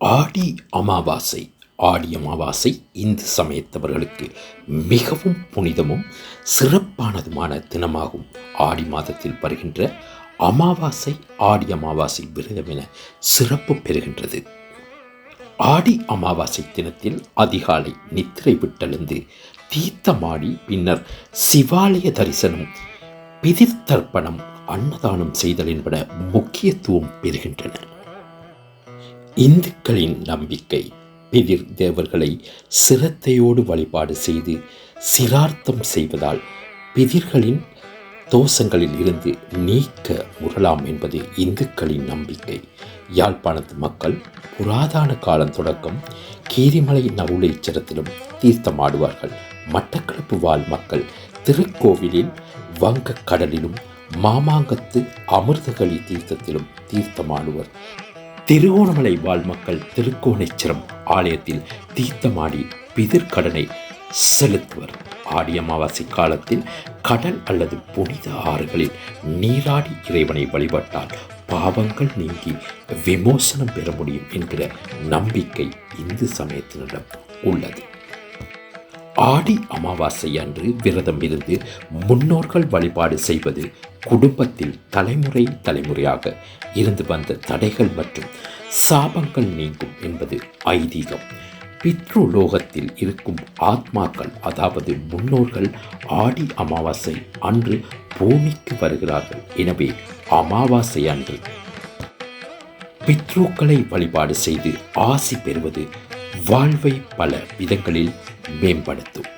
ஆடி அமாவாசை ஆடி அமாவாசை இந்து சமயத்தவர்களுக்கு மிகவும் புனிதமும் சிறப்பானதுமான தினமாகும். ஆடி மாதத்தில் வருகின்ற அமாவாசை ஆடி அமாவாசை விரதம் என சிறப்பு பெறுகின்றது. ஆடி அமாவாசை தினத்தில் அதிகாலை நித்திரை விட்டெழுந்து தீர்த்தமாடி பின்னர் சிவாலய தரிசனம் பிதிர்த்தர்ப்பணம் அன்னதானம் செய்தல் என்பன முக்கியத்துவம் பெறுகின்றன இந்துக்களின் நம்பிக்கை பிதிர் தேவர்களை சிரத்தையோடு வழிபாடு செய்து சிரார்த்தம் செய்வதால் பிதிர்களின் தோஷங்களில் இருந்து நீக்க முறலாம் என்பது இந்துக்களின் நம்பிக்கை. யாழ்ப்பாணத்து மக்கள் புராதான காலம் தொடக்கம் கீரிமலை நவுளேச்சரத்திலும் தீர்த்தமாடுவார்கள். மட்டக்களப்பு வாழ் மக்கள் திருக்கோவிலில் வங்கக் கடலிலும் மாமாங்கத்து அமிர்தகளி தீர்த்தத்திலும் தீர்த்தமாடுவர். திருகோணமலை வாழ் மக்கள் திருக்கோணேச்சரம் ஆலயத்தில் தீர்த்தமாடி பிதிர்கடனை செலுத்துவர். ஆடி அமாவாசை காலத்தில் கடல் அல்லது புனித ஆறுகளில் நீராடி இறைவனை வழிபட்டால் பாவங்கள் நீங்கி விமோசனம் பெற முடியும் என்கிற நம்பிக்கை இந்து சமயத்தினரிடம் உள்ளது. ஆடி அமாவாசை அன்று விரதம் இருந்து முன்னோர்கள் வழிபாடு செய்வது குடும்பத்தில் தலைமுறை தலைமுறையாக இருந்து வந்த தடைகள் மற்றும் சாபங்கள் நீங்கும் என்பது ஐதீகம். பித்ருலோகத்தில் இருக்கும் ஆத்மாக்கள் அதாவது முன்னோர்கள் ஆடி அமாவாசை அன்று பூமிக்கு வருகிறார்கள். எனவே அமாவாசை அன்று பித்ருக்களை வழிபாடு செய்து ஆசி பெறுவது வாழ்வை பல விதங்களில் மேம்படுத்தும்.